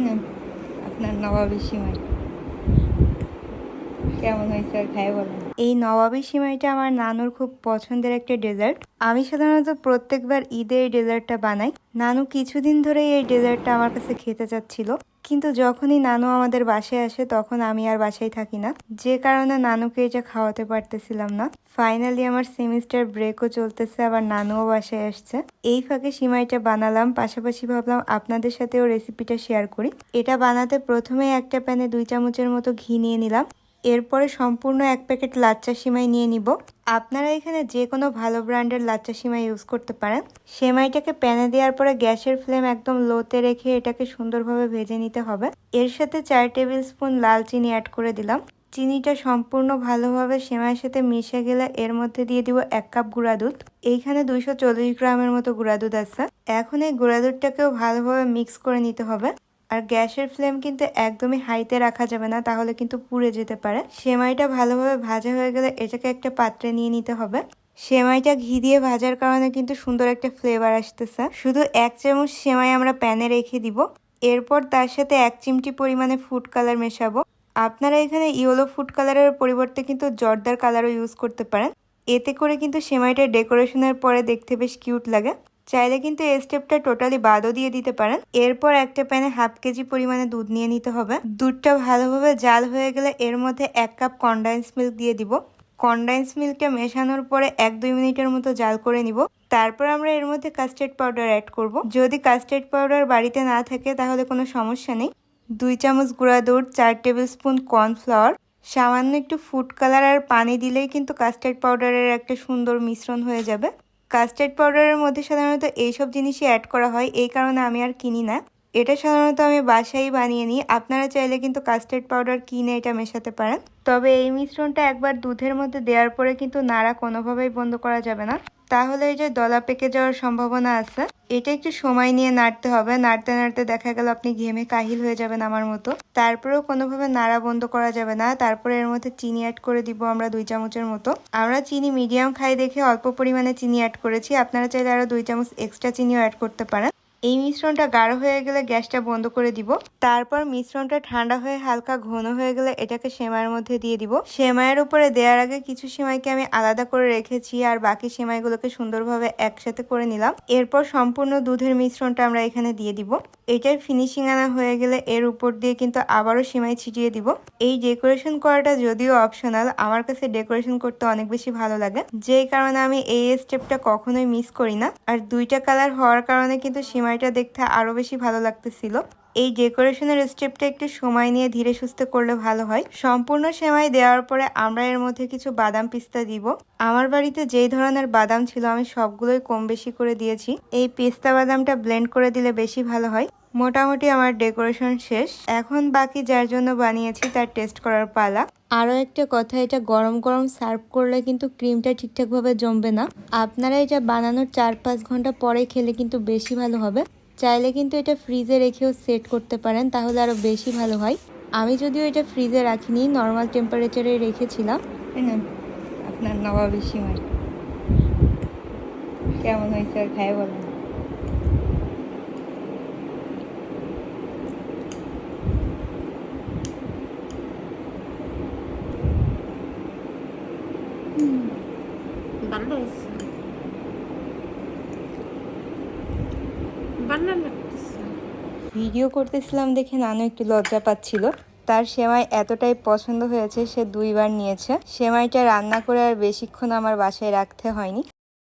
নেন, আপনার নবাবী সীমায় কেমন হয়েছে আর খাই বলেন। এই নবাবী সিমাইটা আমার নানুর খুব পছন্দের একটা ডেজার্ট। আমি সাধারণত প্রত্যেকবার ঈদে এই ডেজার্টটা বানাই। নানু কিছুদিন ধরেই এই ডেজার্টটা আমার কাছে খেতে চাচ্ছিল। কিন্তু যখনই নানু আমাদের বাসায় আসে, তখন আমি আর বাসায় থাকি না। যে কারণে নানুকে এটা খাওয়াতে পারতেছিলাম না। ফাইনালি আমার সেমিস্টার ব্রেকও চলতেছে, আবার নানুও বাসায় আসছে। এই ফাঁকে সিমাইটা বানালাম। পাশাপাশি ভাবলাম আপনাদের সাথেও রেসিপিটা শেয়ার করি। এটা বানাতে প্রথমে একটা প্যানে দুই চামচের মতো ঘি নিয়ে নিলাম। এরপরে সম্পূর্ণ এক প্যাকেট লাচ্চা সিমাই নিয়ে নিব। আপনারা এখানে যে কোনো ভালো ব্র্যান্ডের লাচ্চা সিমাই ইউজ করতে পারেন। সেমাইটাকে প্যানে দেওয়ার পরে গ্যাসের ফ্লেম একদম লোতে রেখে এটাকে সুন্দরভাবে ভেজে নিতে হবে। এর সাথে চার টেবিল স্পুন লাল চিনি অ্যাড করে দিলাম। চিনিটা সম্পূর্ণ ভালোভাবে সেমাইয়ের সাথে মিশে গেলে এর মধ্যে দিয়ে দিব এক কাপ গুঁড়া দুধ। এইখানে দুইশো চল্লিশ গ্রামের মতো গুঁড়া দুধ আছে। এখন এই গুঁড়া দুধটাকেও ভালোভাবে মিক্স করে নিতে হবে। আর গ্যাসের ফ্লেম কিন্তু একদমই হাইতে রাখা যাবে না, তাহলে কিন্তু পুড়ে যেতে পারে। সেমাইটা ভালোভাবে ভাজা হয়ে গেলে এটাকে একটা পাত্রে নিয়ে নিতে হবে। সেমাইটা ঘি দিয়ে ভাজার কারণে কিন্তু সুন্দর একটা ফ্লেভার আসতেছে। শুধু এক চামচ সেমাই আমরা প্যানে রেখে দিব। এরপর তার সাথে এক চিমটি পরিমাণে ফুড কালার মেশাবো। আপনারা এখানে ইয়েলো ফুড কালারের পরিবর্তে কিন্তু জর্দার কালারও ইউজ করতে পারেন। এতে করে কিন্তু সেমাইটা ডেকোরেশনের পরে দেখতে বেশ কিউট লাগে। চাইলে কিন্তু এই স্টেপটা টোটালি বাদও দিয়ে দিতে পারেন। এরপর একটা প্যানে হাফ কেজি পরিমাণে দুধ নিয়ে নিতে হবে। দুধটা ভালোভাবে জাল হয়ে গেলে এর মধ্যে এক কাপ কন্ডেন্স মিল্ক দিয়ে দিব। কন্ডেন্স মিল্কটা মেশানোর পরে এক দুই মিনিটের মতো জাল করে নিব। তারপর আমরা এর মধ্যে কাস্টার্ড পাউডার অ্যাড করব। যদি কাস্টার্ড পাউডার বাড়িতে না থাকে তাহলে কোনো সমস্যা নেই। দুই চামচ গুঁড়া দুধ, চার টেবিল স্পুন কর্নফ্লাওয়ার সামান্য একটু ফুড কালার আর পানি দিলেই কিন্তু কাস্টার্ড পাউডারের একটা সুন্দর মিশ্রণ হয়ে যাবে। কাস্টার্ড পাউডারের মধ্যে সাধারণত এইসব জিনিসই অ্যাড করা হয়, এই কারণে আমি আর কিনি না। এটা সাধারণত আমি বাসায় বানিয়ে নিই। আপনারা চাইলে কিন্তু কাস্টার্ড পাউডার কিনে এটা মেশাতে পারেন। তবে এই মিশ্রণটা একবার দুধের মধ্যে দেওয়ার পরে কিন্তু নাড়া কোনোভাবেই বন্ধ করা যাবে না। তাহলে এই যে দলা পেকে যাওয়ার সম্ভাবনা আছে, এটা একটু সময় নিয়ে নাড়তে হবে। নাড়তে নাড়তে দেখা গেল আপনি ঘেমে কাহিল হয়ে যাবেন আমার মতো। তারপরেও কোনোভাবে নাড়া বন্ধ করা যাবে না। তারপরে এর মধ্যে চিনি অ্যাড করে দিব আমরা দুই চামচের মতো। আমরা চিনি মিডিয়াম খাই দেখে অল্প পরিমাণে চিনি অ্যাড করেছি। আপনারা চাইলে আরও দুই চামচ এক্সট্রা চিনিও অ্যাড করতে পারেন। এই মিশ্রণটা গাঢ় হয়ে গেলে গ্যাসটা বন্ধ করে দিব। তারপর মিশ্রণটা ঠান্ডা হয়ে হালকা ঘন হয়ে গেলে এটাকে সেমাইয়ের মধ্যে দিয়ে দিব। সেমাইয়ের উপরে দেওয়ার আগে কিছু সেমাইকে আমি আলাদা করে রেখেছি আর বাকি সেমাইগুলোকে সুন্দরভাবে একসাথে করে নিলাম। এরপর সম্পূর্ণ দুধের মিশ্রণটা আমরা এখানে দিয়ে দিব। এটার ফিনিশিং আনা হয়ে গেলে এর উপর দিয়ে কিন্তু আবারও সেমাই ছিটিয়ে দিব। এই ডেকোরেশন করাটা যদিও অপশনাল আমার কাছে ডেকোরেশন করতে অনেক বেশি ভালো লাগে। যেই কারণে আমি এই স্টেপটা কখনোই মিস করি না। আর দুইটা কালার হওয়ার কারণে কিন্তু সেমাইটা দেখতে আরও বেশি ভালো লাগতেছিল। এই ডেকোরেশনের স্টেপটা একটু সময় নিয়ে ধীরে সুস্থে করলে ভালো হয়। সম্পূর্ণ সেমাই দেওয়ার পরে আমরা এর মধ্যে কিছু বাদাম পিস্তা দিব। আমার বাড়িতে যেই ধরনের বাদাম ছিল আমি সবগুলোই কম বেশি করে দিয়েছি। এই পিস্তা বাদামটা ব্লেন্ড করে দিলে বেশি ভালো হয়। মোটামুটি আমার ডেকোরেশন শেষ। এখন বাকি যার জন্য বানিয়েছি তার টেস্ট করার পালা। আরও একটা কথা, এটা গরম গরম সার্ভ করলে কিন্তু ক্রিমটা ঠিকঠাকভাবে জমবে না। আপনারা এটা বানানোর চার পাঁচ ঘণ্টা পরে খেলে কিন্তু বেশি ভালো হবে। চাইলে কিন্তু এটা ফ্রিজে রেখেও সেট করতে পারেন, তাহলে আরও বেশি ভালো হয়। আমি যদিও এটা ফ্রিজে রাখিনি নর্মাল টেম্পারেচারে রেখেছিলাম। আপনার নবাবী সিমাই কেমন হয়েছে আর খাই বলেন ভালো ভিডিও করতেছিলাম দেখে নানু একটু লজ্জা পাচ্ছিল। তার সেমাই এতটাই পছন্দ হয়েছে, সে দুইবার নিয়েছে। সেমাইটা রান্না করে আর বেশিক্ষণ আমার বাসায় রাখতে হয়নি।